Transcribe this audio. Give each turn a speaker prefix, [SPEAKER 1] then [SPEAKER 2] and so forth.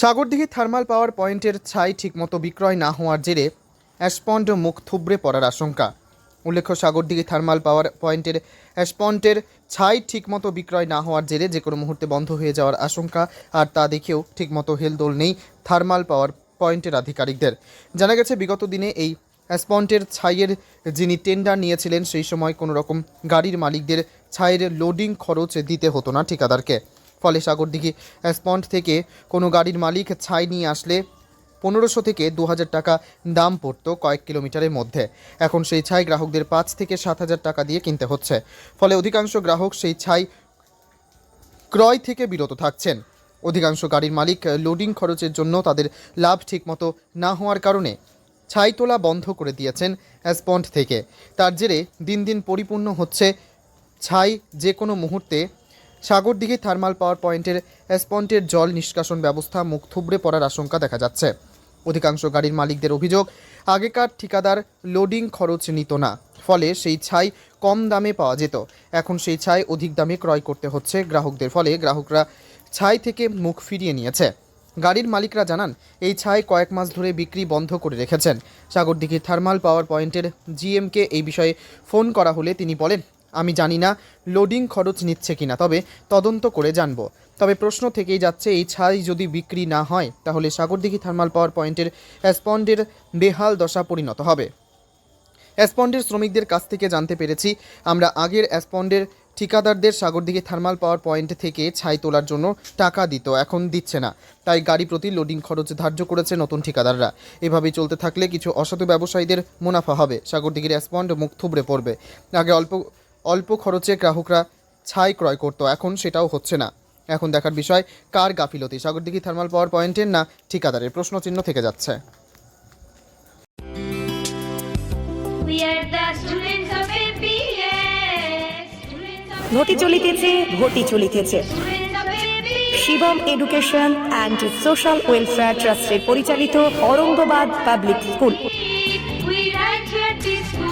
[SPEAKER 1] Sagardighi thermal পাওয়ার পয়েন্টের ছাই ঠিকমতো বিক্রয় না হওয়ার জেরে অ্যাসপন্ড মুখ থুবড়ে পড়ার আশঙ্কা। উল্লেখ্য, সাগরদিঘি থার্মাল পাওয়ার পয়েন্টের অ্যাসপন্টের ছাই ঠিকমতো বিক্রয় না হওয়ার জেরে যে কোনো মুহূর্তে বন্ধ হয়ে যাওয়ার আশঙ্কা, আর তা দেখেও ঠিকমতো হেলদোল নেই থার্মাল পাওয়ার পয়েন্টের আধিকারিকদের। জানা গেছে, বিগত দিনে এই অ্যাসপন্টের ছাইয়ের যিনি টেন্ডার নিয়েছিলেন, সেই সময় কোনো রকম গাড়ির মালিকদের ছাইয়ের লোডিং খরচ দিতে হতো না ঠিকাদারকে। ফলে সাগরদিঘি অ্যাসপন্ট থেকে কোনো গাড়ির মালিক ছাই নিয়ে আসলে পনেরোশো থেকে দু হাজার টাকা দাম পড়ত কয়েক কিলোমিটারের মধ্যে। এখন সেই ছাই গ্রাহকদের পাঁচ থেকে সাত হাজার টাকা দিয়ে কিনতে হচ্ছে। ফলে অধিকাংশ গ্রাহক সেই ছাই ক্রয় থেকে বিরত থাকছেন। অধিকাংশ গাড়ির মালিক লোডিং খরচের জন্য তাদের লাভ ঠিকমতো না হওয়ার কারণে ছাই তোলা বন্ধ করে দিয়েছেন অ্যাসপন্ট থেকে। তার জেরে দিন দিন পরিপূর্ণ হচ্ছে ছাই যে কোনো মুহূর্তে সাগরদিঘি থার্মাল পাওয়ার পয়েন্টের অ্যাসপন্টের জল নিষ্কাশন ব্যবস্থা মুখ থুবড়ে পড়ার আশঙ্কা দেখা যাচ্ছে। অধিকাংশ গাড়ির মালিকদের অভিযোগ, আগেকার ঠিকাদার লোডিং খরচ নিত না, ফলে সেই ছাই কম দামে পাওয়া যেত। এখন সেই ছাই অধিক দামে ক্রয় করতে হচ্ছে গ্রাহকদের, ফলে গ্রাহকরা ছাই থেকে মুখ ফিরিয়ে নিয়েছে। গাড়ির মালিকরা জানান, এই ছাই কয়েক মাস ধরে বিক্রি বন্ধ করে রেখেছেন। সাগরদিঘি থার্মাল পাওয়ার পয়েন্টের জিএমকে এই বিষয়ে ফোন করা হলে তিনি বলেন আমি জানি না লোডিং খরচ নিচ্ছে কিনা, তবে তদন্ত করে জানব। তবে প্রশ্ন থেকেই যাচ্ছে, এই ছাই যদি বিক্রি না হয়, তাহলে সাগরদিঘি থার্মাল পাওয়ার পয়েন্টের অ্যাসপন্ডের বেহাল দশা পরিণত হবে। অ্যাসপন্ডের শ্রমিকদের কাছ থেকে জানতে পেরেছি, আমরা আগের অ্যাসপন্ডের ঠিকাদারদের সাগরদিঘি থার্মাল পাওয়ার পয়েন্ট থেকে ছাই তোলার জন্য টাকা দিত, এখন দিচ্ছে না। তাই গাড়ি প্রতি লোডিং খরচ ধার্য করেছে নতুন ঠিকাদাররা। এভাবেই চলতে থাকলে কিছু অসাধু ব্যবসায়ীদের মুনাফা হবে, সাগরদিঘির অ্যাসপন্ড মুখ থুবড়ে পড়বে। আগে অল্প অল্প খরচে গ্রাহকরা ছাই ক্রয় করতো এখন সেটাও হচ্ছে না। এখন দেখার বিষয় কার গাফিলতি? সাগরদিঘি থার্মাল পাওয়ার পয়েন্টের না ঠিকাদারের? প্রশ্নচিহ্ন থেকে যাচ্ছে।
[SPEAKER 2] ঘটি চলিতেছে ঘটি চলিতেছে. Shivam education and social welfare ট্রাস্টের পরিচালিত অরঙ্গবাদ পাবলিক স্কুল